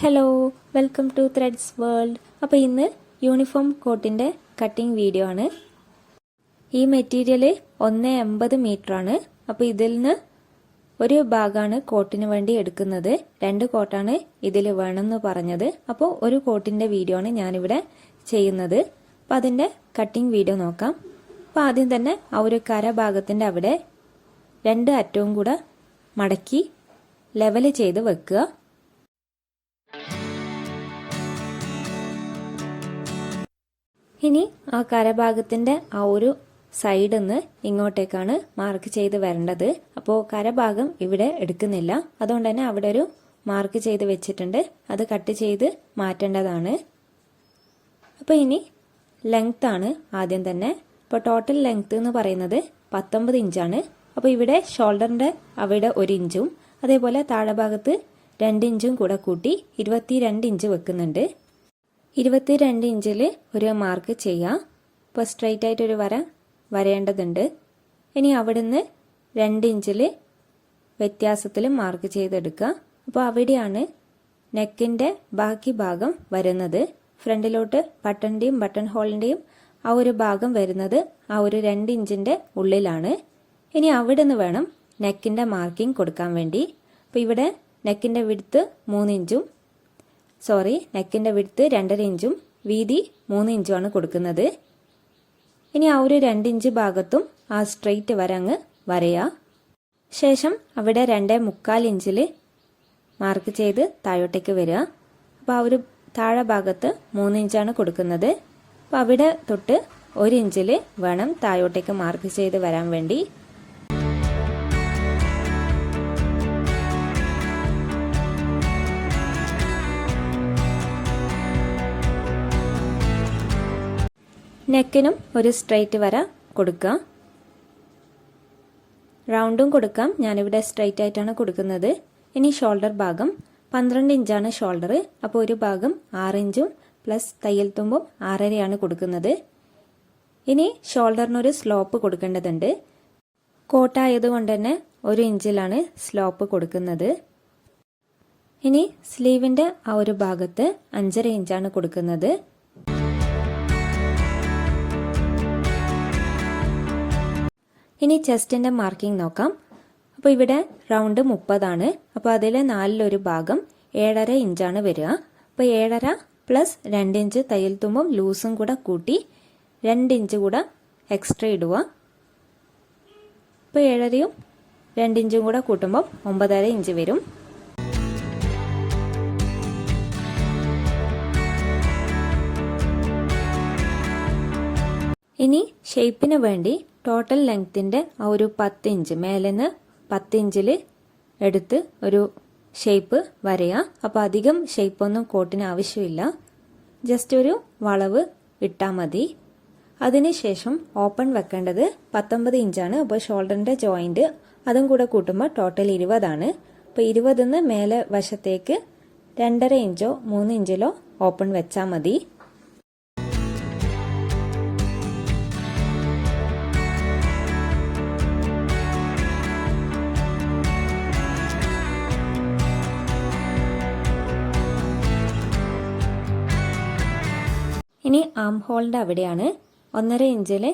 Hello welcome to threads world അപ്പോൾ ഇന്ന് uniform കോട്ടിന്റെ cutting video ആണ്. ഈ മെറ്റീരിയൽ ഒന്ന് എൺപത് ആണ്. അപ്പോൾ ഇതിൽ നിന്ന് ഒരു ഭാഗമാണ് കോട്ടിന് വേണ്ടി എടുക്കുന്നത്. രണ്ട് കോട്ടാണ് ഇതിൽ വേണമെന്ന് പറഞ്ഞത്. അപ്പോൾ ഒരു കോട്ടിന്റെ വീഡിയോ ആണ് ഞാനിവിടെ ചെയ്യുന്നത്. അപ്പോൾ അതിന്റെ കട്ടിംഗ് വീഡിയോ നോക്കാം. അപ്പോൾ ആദ്യം തന്നെ ആ ഒരു കര ഭാഗത്തിന്റെ അവിടെ രണ്ട് അറ്റവും കൂടെ മടക്കി ലെവൽ ചെയ്ത് വെക്കുക. ഇനി ആ കരഭാഗത്തിന്റെ ആ ഒരു സൈഡിൽ നിന്ന് ഇങ്ങോട്ടേക്കാണ് മാർക്ക് ചെയ്ത് വരേണ്ടത്. അപ്പോൾ കരഭാഗം ഇവിടെ എടുക്കുന്നില്ല. അതുകൊണ്ട് തന്നെ അവിടെ ഒരു മാർക്ക് ചെയ്ത് വെച്ചിട്ടുണ്ട്. അത് കട്ട് ചെയ്ത് മാറ്റേണ്ടതാണ്. അപ്പോൾ ഇനി ലെങ്ത് ആണ് ആദ്യം തന്നെ. അപ്പോൾ ടോട്ടൽ ലെങ്ത് എന്ന് പറയുന്നത് പത്തൊമ്പത് ഇഞ്ചാണ് അപ്പോൾ ഇവിടെ ഷോൾഡറിന്റെ അവിടെ ഒരു ഇഞ്ചും അതേപോലെ താഴെ ഭാഗത്ത് രണ്ട് ഇഞ്ചും കൂടെ കൂട്ടി ഇരുപത്തി ഇഞ്ച് വെക്കുന്നുണ്ട്. ഇരുപത്തിരണ്ട് ഇഞ്ചിൽ ഒരു മാർക്ക് ചെയ്യാം. ഇപ്പോൾ സ്ട്രൈറ്റ് ആയിട്ടൊരു വര വരേണ്ടതുണ്ട്. ഇനി അവിടുന്ന് രണ്ട് ഇഞ്ചിൽ വ്യത്യാസത്തിൽ മാർക്ക് ചെയ്തെടുക്കുക. അപ്പോൾ അവിടെയാണ് നെക്കിന്റെ ബാക്കി ഭാഗം വരുന്നത്. ഫ്രണ്ടിലോട്ട് ബട്ടണിന്റെയും ബട്ടൺ ഹോളിന്റെയും ആ ഒരു ഭാഗം വരുന്നത് ആ ഒരു രണ്ട് ഇഞ്ചിന്റെ ഉള്ളിലാണ്. ഇനി അവിടെ നിന്ന് വേണം നെക്കിന്റെ മാർക്കിംഗ് കൊടുക്കാൻ വേണ്ടി. അപ്പോൾ ഇവിടെ നെക്കിന്റെ വിടുത്ത് മൂന്ന് ഇഞ്ചും സോറി നെക്കിന്റെ വിടുത്ത് രണ്ടര ഇഞ്ചും വീതി മൂന്ന് ഇഞ്ചുമാണ് കൊടുക്കുന്നത്. ഇനി ആ ഒരു രണ്ട് ഇഞ്ച് ഭാഗത്തും ആ സ്ട്രെയിറ്റ് വരങ്ങ് വരയാ. ശേഷം അവിടെ രണ്ടേ മുക്കാൽ ഇഞ്ചിൽ മാർക്ക് ചെയ്ത് താഴോട്ടേക്ക് വരിക അപ്പോൾ ആ ഒരു താഴെ ഭാഗത്ത് മൂന്ന് ഇഞ്ചാണ് കൊടുക്കുന്നത്. അപ്പോൾ അവിടെ തൊട്ട് ഒരു ഇഞ്ചിൽ വേണം താഴോട്ടേക്ക് മാർക്ക് ചെയ്ത് വരാൻ വേണ്ടി. നെക്കിനും ഒരു സ്ട്രൈറ്റ് വര കൊടുക്കുക. റൗണ്ടും കൊടുക്കാം. ഞാനിവിടെ സ്ട്രൈറ്റ് ആയിട്ടാണ് കൊടുക്കുന്നത്. ഇനി ഷോൾഡർ ഭാഗം. പന്ത്രണ്ട് ഇഞ്ചാണ് ഷോൾഡർ. അപ്പോൾ ഒരു ഭാഗം ആറ് ഇഞ്ചും പ്ലസ് തയ്യൽ തുമ്പും ആറരയാണ് കൊടുക്കുന്നത്. ഇനി ഷോൾഡറിനൊരു സ്ലോപ്പ് കൊടുക്കേണ്ടതുണ്ട്. കോട്ടായതുകൊണ്ട് തന്നെ ഒരു ഇഞ്ചിലാണ് സ്ലോപ്പ് കൊടുക്കുന്നത്. ഇനി സ്ലീവിന്റെ ആ ഒരു ഭാഗത്ത് അഞ്ചര ഇഞ്ചാണ് കൊടുക്കുന്നത്. ഇനി ചെസ്റ്റിന്റെ മാർക്കിംഗ് നോക്കാം. അപ്പോൾ ഇവിടെ റൗണ്ട് മുപ്പതാണ്. അപ്പോൾ അതിലെ നാലിലൊരു ഭാഗം ഏഴര ഇഞ്ചാണ് വരിക. അപ്പോൾ ഏഴര പ്ലസ് രണ്ട് ഇഞ്ച് തയ്യൽ തുമ്പും ലൂസും കൂടെ കൂട്ടി രണ്ട് ഇഞ്ച് കൂടെ എക്സ്ട്രാ ഇടുക. അപ്പോൾ ഏഴരയും രണ്ട് ഇഞ്ചും കൂടെ കൂട്ടുമ്പോൾ ഒമ്പതര ഇഞ്ച് വരും. ഇനി ഷേപ്പിന് വേണ്ടി ടോട്ടൽ ലെങ്ത്തിന്റെ ആ ഒരു പത്ത് ഇഞ്ച് മേലെന്ന് പത്ത് ഇഞ്ചിൽ എടുത്ത് ഒരു ഷേപ്പ് വരയുക അപ്പോൾ അധികം ഷേപ്പൊന്നും കോട്ടിന് ആവശ്യമില്ല. ജസ്റ്റ് ഒരു വളവ് ഇട്ടാൽ മതി. അതിനുശേഷം ഓപ്പൺ വെക്കേണ്ടത് പത്തൊമ്പത് ഇഞ്ചാണ് അപ്പോൾ ഷോൾഡറിന്റെ ജോയിന്റ് അതും കൂടെ കൂട്ടുമ്പോൾ ടോട്ടൽ ഇരുപതാണ് അപ്പോൾ ഇരുപതിന്ന് മേലെ വശത്തേക്ക് രണ്ടര ഇഞ്ചോ മൂന്ന് ഇഞ്ചിലോ ഓപ്പൺ വെച്ചാൽ മതി. ആം ഹോളിന്റെ അവിടെയാണ് ഒന്നര ഇഞ്ചിൽ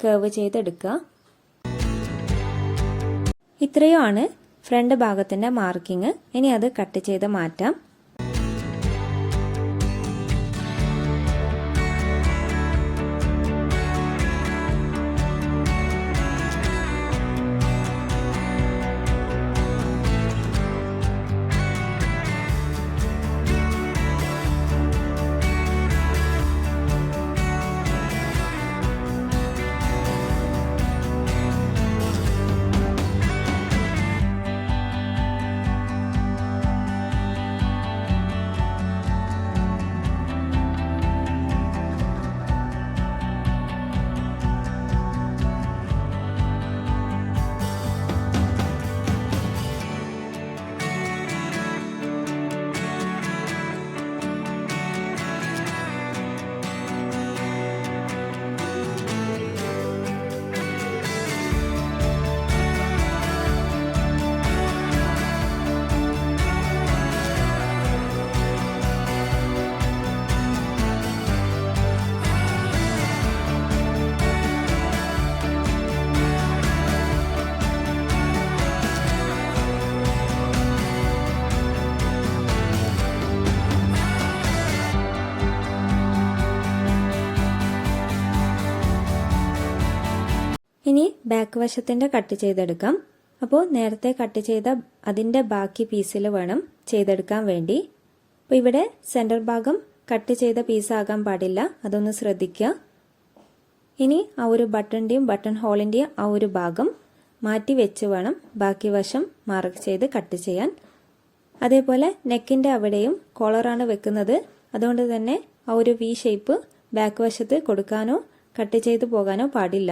കേവ് ചെയ്തെടുക്കുക. ഇത്രയുമാണ് ഫ്രണ്ട് ഭാഗത്തിന്റെ മാർക്കിങ് ഇനി അത് കട്ട് ചെയ്ത് മാറ്റാം. ബാക്ക് വശത്തിന്റെ കട്ട് ചെയ്തെടുക്കാം. അപ്പോൾ നേരത്തെ കട്ട് ചെയ്ത അതിന്റെ ബാക്കി പീസിൽ വേണം ചെയ്തെടുക്കാൻ വേണ്ടി. അപ്പോൾ ഇവിടെ സെന്റർ ഭാഗം കട്ട് ചെയ്ത പീസാകാൻ പാടില്ല. അതൊന്ന് ശ്രദ്ധിക്കുക ഇനി ആ ഒരു ബട്ടണിന്റെയും ബട്ടൺ ഹോളിന്റെയും ആ ഒരു ഭാഗം മാറ്റി വെച്ച് വേണം ബാക്കി വശം മാർക്ക് ചെയ്ത് കട്ട് ചെയ്യാൻ. അതേപോലെ നെക്കിന്റെ അവിടെയും കോളറാണ് വെക്കുന്നത്. അതുകൊണ്ട് തന്നെ ആ ഒരു വി ഷേപ്പ് ബാക്ക് വശത്ത് കൊടുക്കാനോ കട്ട് ചെയ്ത് പോകാനോ പാടില്ല.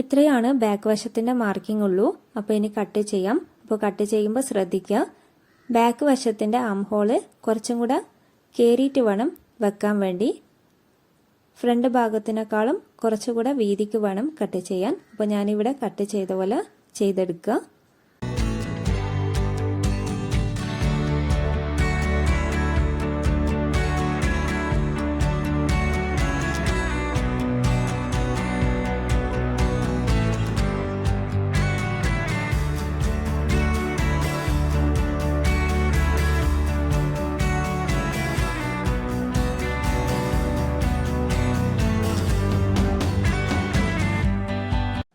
ഇത്രയാണ് ബാക്ക് വശത്തിന്റെ മാർക്കിംഗ് ഉള്ളൂ. അപ്പോൾ ഇനി കട്ട് ചെയ്യാം. അപ്പോൾ കട്ട് ചെയ്യുമ്പോൾ ശ്രദ്ധിക്കുക. ബാക്ക് വശത്തിന്റെ ആം ഹോൾ കുറച്ചും കൂടെ കയറിയിട്ട് വേണം വെക്കാൻ വേണ്ടി. ഫ്രണ്ട് ഭാഗത്തിനേക്കാളും കുറച്ചുകൂടെ വീതിക്ക് വേണം കട്ട് ചെയ്യാൻ. അപ്പോൾ ഞാനിവിടെ കട്ട് ചെയ്ത പോലെ ചെയ്തെടുക്കുക.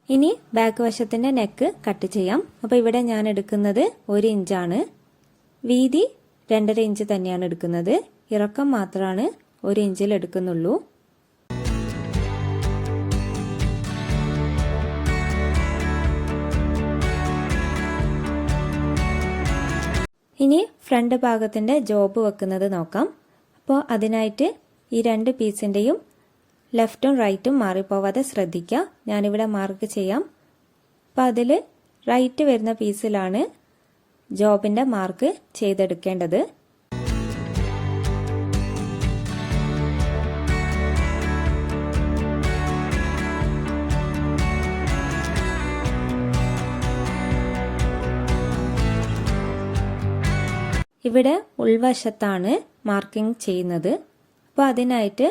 ഇനി ബാക്ക് വശത്തിന്റെ നെക്ക് കട്ട് ചെയ്യാം. അപ്പോൾ ഇവിടെ ഞാൻ എടുക്കുന്നത് ഒരു ഇഞ്ചാണ് വീതി രണ്ടര ഇഞ്ച് തന്നെയാണ് എടുക്കുന്നത്. ഇറക്കം മാത്രമാണ് ഒരു ഇഞ്ചിൽ എടുക്കുന്നുള്ളൂ. ഇനി ഫ്രണ്ട് ഭാഗത്തിന്റെ ജോബ് വെക്കുന്നത് നോക്കാം. അപ്പോൾ അതിനായിട്ട് ഈ രണ്ട് പീസിന്റെയും ലെഫ്റ്റും റൈറ്റും മാറിപ്പോവാതെ ശ്രദ്ധിക്കുക ഞാനിവിടെ മാർക്ക് ചെയ്യാം. അപ്പം അതിൽ റൈറ്റ് വരുന്ന പീസിലാണ് ജോബിന്റെ മാർക്ക് ചെയ്തെടുക്കേണ്ടത്. ഇവിടെ ഉൾവശത്താണ് മാർക്കിംഗ് ചെയ്യുന്നത്. അപ്പോൾ അതിനായിട്ട്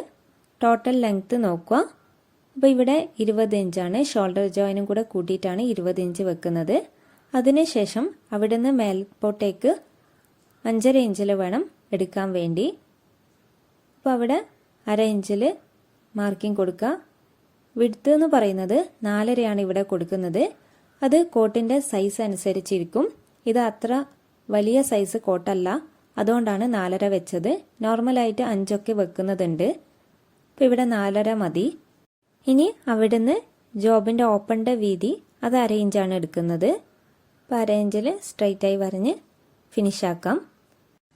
ടോട്ടൽ ലെങ്ത്ത് നോക്കുക. അപ്പോൾ ഇവിടെ ഇരുപത് ഇഞ്ചാണ് ഷോൾഡർ ജോയിനും കൂടെ കൂട്ടിയിട്ടാണ് ഇരുപത് ഇഞ്ച് വെക്കുന്നത്. അതിനുശേഷം അവിടെ നിന്ന് മേൽപോട്ടേക്ക് അഞ്ചര ഇഞ്ചിൽ വേണം എടുക്കാൻ വേണ്ടി. അപ്പോൾ അവിടെ അര ഇഞ്ചിൽ മാർക്കിംഗ് കൊടുക്കുക. വിടുത്ത് എന്ന് പറയുന്നത് നാലരയാണ് ഇവിടെ കൊടുക്കുന്നത്. അത് കോട്ടിന്റെ സൈസ് അനുസരിച്ചിരിക്കും. ഇത് അത്ര വലിയ സൈസ് കോട്ടല്ല. അതുകൊണ്ടാണ് നാലര വെച്ചത്. നോർമലായിട്ട് അഞ്ചൊക്കെ വെക്കുന്നതുണ്ട്. അപ്പോൾ ഇവിടെ നാലര മതി. ഇനി അവിടുന്ന് ജോബിന്റെ ഓപ്പണിന്റെ വീതി അത് അര എടുക്കുന്നത്. അപ്പോൾ അര ഇഞ്ചിൽ സ്ട്രൈറ്റായി വരഞ്ഞ് ഫിനിഷാക്കാം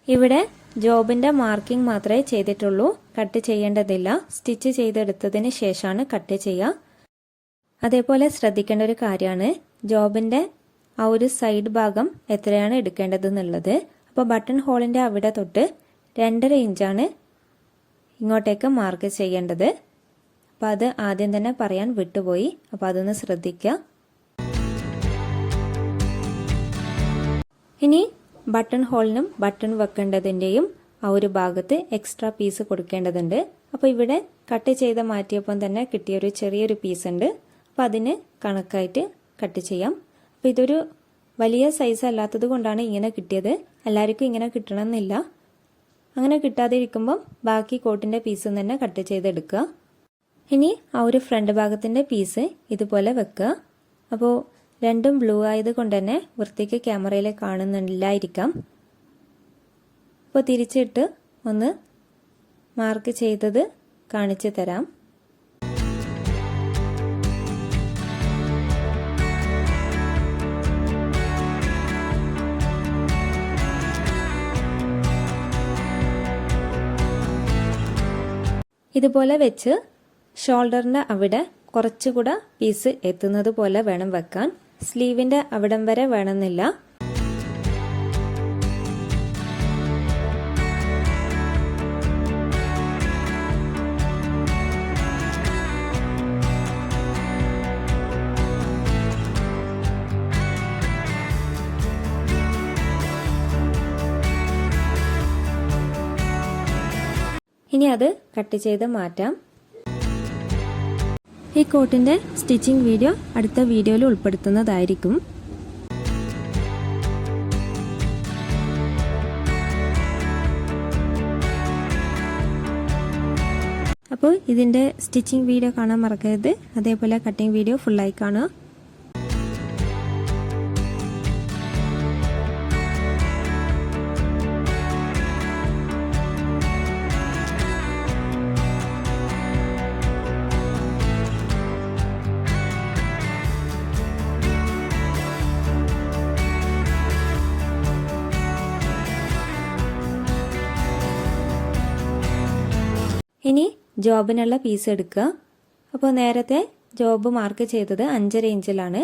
ഇവിടെ ജോബിന്റെ മാർക്കിംഗ് മാത്രമേ ചെയ്തിട്ടുള്ളൂ. കട്ട് ചെയ്യേണ്ടതില്ല. സ്റ്റിച്ച് ചെയ്തെടുത്തതിന് ശേഷമാണ് കട്ട് ചെയ്യുക. അതേപോലെ ശ്രദ്ധിക്കേണ്ട ഒരു കാര്യമാണ്. ജോബിന്റെ ആ ഒരു സൈഡ് ഭാഗം എത്രയാണ് എടുക്കേണ്ടത് എന്നുള്ളത്. അപ്പോൾ ബട്ടൺ ഹോളിന്റെ അവിടെ തൊട്ട് രണ്ടര ഇഞ്ചാണ് ഇങ്ങോട്ടേക്ക് മാർക്ക് ചെയ്യേണ്ടത്. അപ്പോൾ അത് ആദ്യം തന്നെ പറയാൻ വിട്ടുപോയി. അപ്പോൾ അതൊന്ന് ശ്രദ്ധിക്കുക ഇനി ബട്ടൺ ഹോളിനും ബട്ടൺ വെക്കേണ്ടതിന്റെയും ആ ഒരു ഭാഗത്ത് എക്സ്ട്രാ പീസ് കൊടുക്കേണ്ടതുണ്ട്. അപ്പോൾ ഇവിടെ കട്ട് ചെയ്ത് മാറ്റിയപ്പം തന്നെ കിട്ടിയൊരു ചെറിയൊരു പീസ് ഉണ്ട്. അപ്പോൾ അതിന് കണക്കായിട്ട് കട്ട് ചെയ്യാം. അപ്പോൾ ഇതൊരു വലിയ സൈസ് അല്ലാത്തത് കൊണ്ടാണ് ഇങ്ങനെ കിട്ടിയത്. എല്ലാവർക്കും ഇങ്ങനെ കിട്ടണമെന്നില്ല. അങ്ങനെ കിട്ടാതിരിക്കുമ്പോൾ ബാക്കി കോട്ടിന്റെ പീസ് തന്നെ കട്ട് ചെയ്തെടുക്കുക. ഇനി ആ ഒരു ഫ്രണ്ട് ഭാഗത്തിന്റെ പീസ് ഇതുപോലെ വെക്കുക. അപ്പോൾ രണ്ടും ബ്ലൂ ആയത് കൊണ്ട് തന്നെ വൃത്തിക്ക് ക്യാമറയിൽ കാണുന്നില്ലായിരിക്കാം. അപ്പോൾ തിരിച്ചിട്ട് ഒന്ന് മാർക്ക് ചെയ്തത് കാണിച്ചു തരാം. ഇതുപോലെ വെച്ച് ഷോൾഡറിന്റെ അവിടെ കുറച്ചുകൂടെ പീസ് എത്തുന്നത് പോലെ വേണം വെക്കാൻ. സ്ലീവിന്റെ അവിടം വരെ വേണമെന്നില്ല. ഇനി അത് കട്ട് ചെയ്ത് മാറ്റാം. ഈ കോട്ടിന്റെ സ്റ്റിച്ചിങ് വീഡിയോ അടുത്ത വീഡിയോയിൽ ഉൾപ്പെടുത്തുന്നതായിരിക്കും. അപ്പോൾ ഇതിന്റെ സ്റ്റിച്ചിങ് വീഡിയോ കാണാൻ മറക്കരുത്. അതേപോലെ കട്ടിങ് വീഡിയോ ഫുള്ളായി കാണുക. ഇനി ജോബിനുള്ള പീസ് എടുക്കുക. അപ്പോൾ നേരത്തെ ജോബ് മാർക്ക് ചെയ്തത് അഞ്ചര ഇഞ്ചിലാണ്.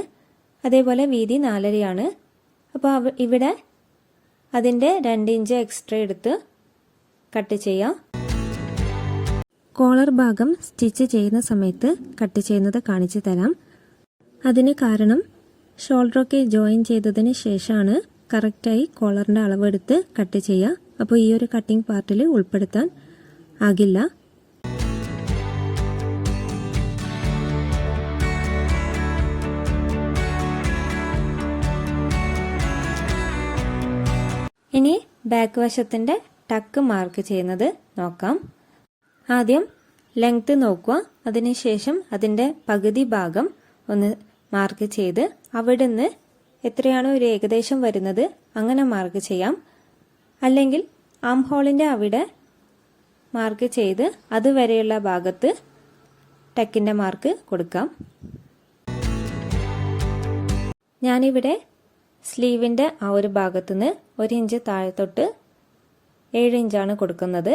അതേപോലെ വീതി നാലരയാണ്. അപ്പോൾ ഇവിടെ അതിന്റെ രണ്ട് ഇഞ്ച് എക്സ്ട്രാ എടുത്ത് കട്ട് ചെയ്യാം. കോളർ ഭാഗം സ്റ്റിച്ച് ചെയ്യുന്ന സമയത്ത് കട്ട് ചെയ്യുന്നത് കാണിച്ചു തരാം. അതിന് കാരണം ഷോൾഡറൊക്കെ ജോയിൻ ചെയ്തതിന് ശേഷമാണ് കറക്റ്റായി കോളറിന്റെ അളവെടുത്ത് കട്ട് ചെയ്യുക. അപ്പോൾ ഈ ഒരു കട്ടിംഗ് പാർട്ടിൽ ഉൾപ്പെടുത്താൻ ആകില്ല. ഇനി ബാക്ക് വശത്തിന്റെ ടക്ക് മാർക്ക് ചെയ്യുന്നത് നോക്കാം. ആദ്യം ലെങ്ത് നോക്കുക. അതിനുശേഷം അതിന്റെ പകുതി ഭാഗം ഒന്ന് മാർക്ക് ചെയ്ത് അവിടുന്ന് എത്രയാണോ ഒരു ഏകദേശം വരുന്നത് അങ്ങനെ മാർക്ക് ചെയ്യാം. അല്ലെങ്കിൽ ആം ഹോളിന്റെ അവിടെ മാർക്ക് ചെയ്ത് അതുവരെയുള്ള ഭാഗത്ത് ടെക്കിന്റെ മാർക്ക് കൊടുക്കാം. ഞാനിവിടെ സ്ലീവിന്റെ ആ ഒരു ഭാഗത്തുനിന്ന് ഒരു ഇഞ്ച് താഴത്തോട്ട് ഏഴ് ഇഞ്ചാണ് കൊടുക്കുന്നത്.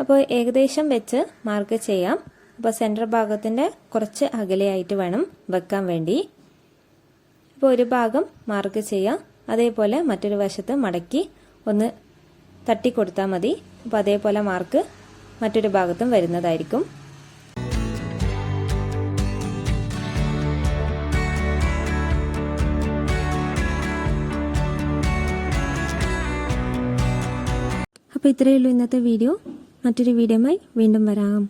അപ്പോൾ ഏകദേശം വെച്ച് മാർക്ക് ചെയ്യാം. അപ്പോൾ സെന്റർ ഭാഗത്തിന്റെ കുറച്ച് അകലെയായിട്ട് വേണം വെക്കാൻ വേണ്ടി. അപ്പോൾ ഒരു ഭാഗം മാർക്ക് ചെയ്യാം. അതേപോലെ മറ്റൊരു വശത്ത് മടക്കി ഒന്ന് തട്ടി കൊടുത്താൽ മതി. അപ്പോൾ അതേപോലെ മാർക്ക് മറ്റൊരു ഭാഗത്തും വരുന്നതായിരിക്കും. അപ്പോൾ ഇത്രയേ ഉള്ളൂ ഇന്നത്തെ വീഡിയോ. മറ്റൊരു വീഡിയോയുമായി വീണ്ടും വരാം.